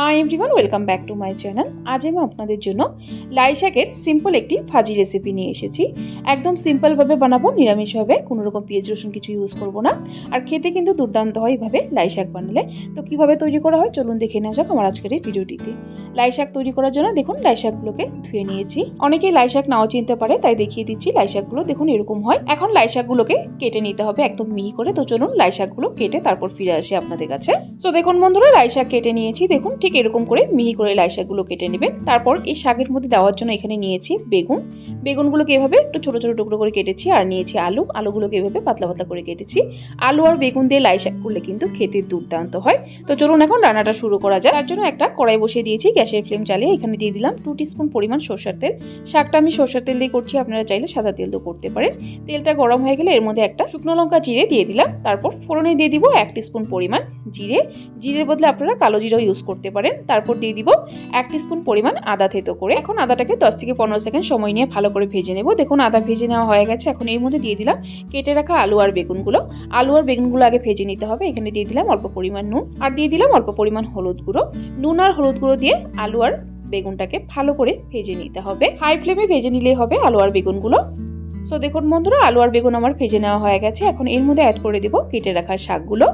Hi everyone welcome back to my channel আজ আমি আপনাদের জন্য লাই শাকের সিম্পল একটি ভাজি রেসিপি নিয়ে এসেছি। একদম সিম্পলভাবে বানাবো নিরামিষভাবে কোনো রকম পেঁয়াজ, রসুন কিছু ইউজ করব না। আর খেতে কিন্তু দুর্দান্ত হয় এভাবে লাই শাক বানালে। তো কীভাবে তৈরি করা হয়, চলুন দেখে নেওয়া যাক আমার আজকের এই ভিডিওটিতে লাই শাক তৈরি করার জন্য দেখুন লাই শাকগুলোকে ধুয়ে নিয়েছি। অনেকেই লাই শাক নাও চিনতে পারে, তাই দেখিয়ে দিচ্ছি লাই শাকগুলো দেখুন এরকম হয়। এখন লাই শাকগুলোকে কেটে নিতে হবে একদম মিহি করে। তো চলুন লাই শাকগুলো কেটে তারপর ফিরে আসি আপনাদের কাছে। তো দেখুন বন্ধুরা, লাই শাক কেটে নিয়েছি। দেখুন ঠিক এরকম করে মিহি করে লাই শাকগুলো কেটে নেবেন। তারপর এই শাকের মধ্যে দেওয়ার জন্য এখানে নিয়েছি বেগুন। বেগুনগুলোকে এভাবে একটু ছোটো ছোটো টুকরো করে কেটেছি আর নিয়েছি আলু। আলুগুলোকে এভাবে পাতলা পাতলা করে কেটেছি। আলু আর বেগুন দিয়ে লাই শাক করলে কিন্তু খেতে দুর্দান্ত হয়। তো চলুন এখন রান্নাটা শুরু করা যায় তার জন্য একটা কড়াই বসিয়ে দিয়েছি গ্যাসের ফ্লেম চালিয়ে এখানে দিয়ে দিলাম টু স্পুন পরিমাণ সর্ষের তেল। শাকটা আমি সর্ষের তেল দিয়ে করছি, আপনারা চাইলে সাদা তেল দিয়েও করতে পারেন। তেলটা গরম হয়ে গেলে এর মধ্যে একটা শুকনো লঙ্কা চিড়ে দিয়ে দিলাম। তারপর ফোড়নে দিয়ে দিব এক স্পুন পরিমাণ জিরে। জিরের বদলে আপনারা কালো জিরাও ইউজ করতে পারেন। তারপর দিয়ে দিব এক স্পুন পরিমাণ আদা থেতো করে। এখন আদাটাকে দশ থেকে পনেরো সেকেন্ড সময় নিয়ে ভালো করে ভেজে নেব। দেখুন আদা ভেজে নেওয়া হয়ে গেছে। এখন এর মধ্যে দিয়ে দিলাম কেটে রাখা আলু আর বেগুনগুলো। আলু আর বেগুনগুলো আগে ভেজে নিতে হবে। এখানে দিয়ে দিলাম অল্প পরিমাণ নুন। আর দিয়ে দিলাম অল্প পরিমাণ হলুদ গুঁড়ো। নুন আর হলুদ গুঁড়ো দিয়ে আলু আর বেগুনটাকে ভালো করে ভেজে নিতে হবে। হাই ফ্লেমে ভেজে নিলেই হবে আলু আর বেগুনগুলো। সো দেখুন বন্ধুরা, আলু আর বেগুন আমার ভেজে নেওয়া হয়ে গেছে। এখন এর মধ্যে অ্যাড করে দেবো কেটে রাখা শাকগুলো।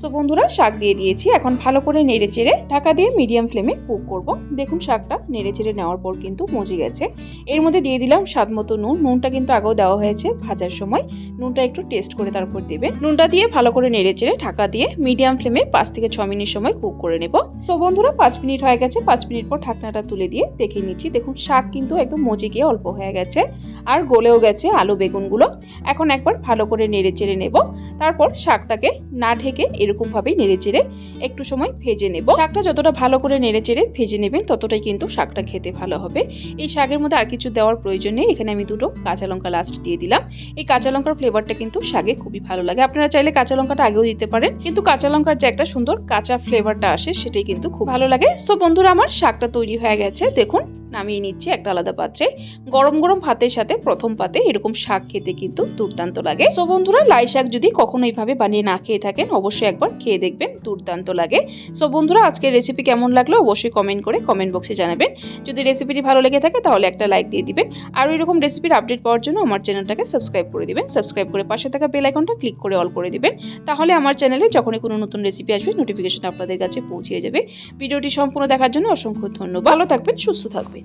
সো বন্ধুরা, শাক দিয়ে দিয়েছি। এখন ভালো করে নেড়ে চেড়ে ঢাকা দিয়ে মিডিয়াম ফ্লেমে কুক করব। দেখুন, শাকটা নেড়ে চেড়ে নেওয়ার পর কিন্তু মজে গেছে। এর মধ্যে দিয়ে দিলাম স্বাদ মতো নুন। নুনটা কিন্তু আগেও দেওয়া হয়েছে ভাজার সময়। নুনটা একটু টেস্ট করে তারপর দেবে নুনটা দিয়ে ভালো করে নেড়ে চেড়ে ঢাকা দিয়ে মিডিয়াম ফ্লেমে পাঁচ থেকে ছ মিনিট সময় কুক করে নেব। সো বন্ধুরা, পাঁচ মিনিট হয়ে গেছে। পাঁচ মিনিট পর ঢাকনাটা তুলে দিয়ে দেখে নিচ্ছি। দেখুন, শাক কিন্তু একদম মজে গিয়ে অল্প হয়ে গেছে। আর গলেও গেছে আলু বেগুনগুলো। এখন একবার ভালো করে নেড়ে চেড়ে নেব। তারপর শাকটাকে না ঢেকে এরকমভাবেই নেড়ে চেড়ে একটু সময় ভেজে নেব। শাকটা যতটা ভালো করে নেড়ে চেড়ে ভেজে নেবেন, ততটাই কিন্তু শাকটা খেতে ভালো হবে। এই শাকের মধ্যে আর কিছু দেওয়ার প্রয়োজন নেই, এখানে আমি দুটো কাঁচা লঙ্কা লাস্ট দিয়ে দিলাম। এই কাঁচা লঙ্কার ফ্লেভারটা কিন্তু শাকে খুবই ভালো লাগে। আপনারা চাইলে কাঁচা লঙ্কাটা আগেও দিতে পারেন, কিন্তু কাঁচা লঙ্কার যে একটা সুন্দর কাঁচা ফ্লেভারটা আসে, সেটাই কিন্তু খুব ভালো লাগে। সো বন্ধুরা, আমার শাকটা তৈরি হয়ে গেছে। দেখুন, নামিয়ে নিচ্ছি একটা আলাদা পাত্রে। গরম গরম ভাতের সাথে প্রথম পাতে এরকম শাক খেতে কিন্তু দুর্দান্ত লাগে। সো বন্ধুরা, লাই শাক যদি কখনো এইভাবে বানিয়ে না খেয়ে থাকেন, অবশ্যই একবার খেয়ে দেখবেন দুর্দান্ত লাগে। সো বন্ধুরা, আজকের রেসিপি কেমন লাগল অবশ্যই কমেন্ট করে কমেন্ট বক্সে জানাবেন। যদি রেসিপিটি ভালো লেগে থাকে তাহলে একটা লাইক দিয়ে দিবেন। আর এরকম রেসিপির আপডেট পাওয়ার জন্য আমার চ্যানেলটাকে সাবস্ক্রাইব করে দিবেন। সাবস্ক্রাইব করে পাশে থাকা বেল আইকনটা ক্লিক করে অল করে দিবেন। তাহলে আমার চ্যানেলে যখনই কোনো নতুন রেসিপি আসবে নোটিফিকেশন আপনাদের কাছে পৌঁছে যাবে। ভিডিওটি সম্পূর্ণ দেখার জন্য অসংখ্য ধন্যবাদ। ভালো থাকবেন, সুস্থ থাকবেন।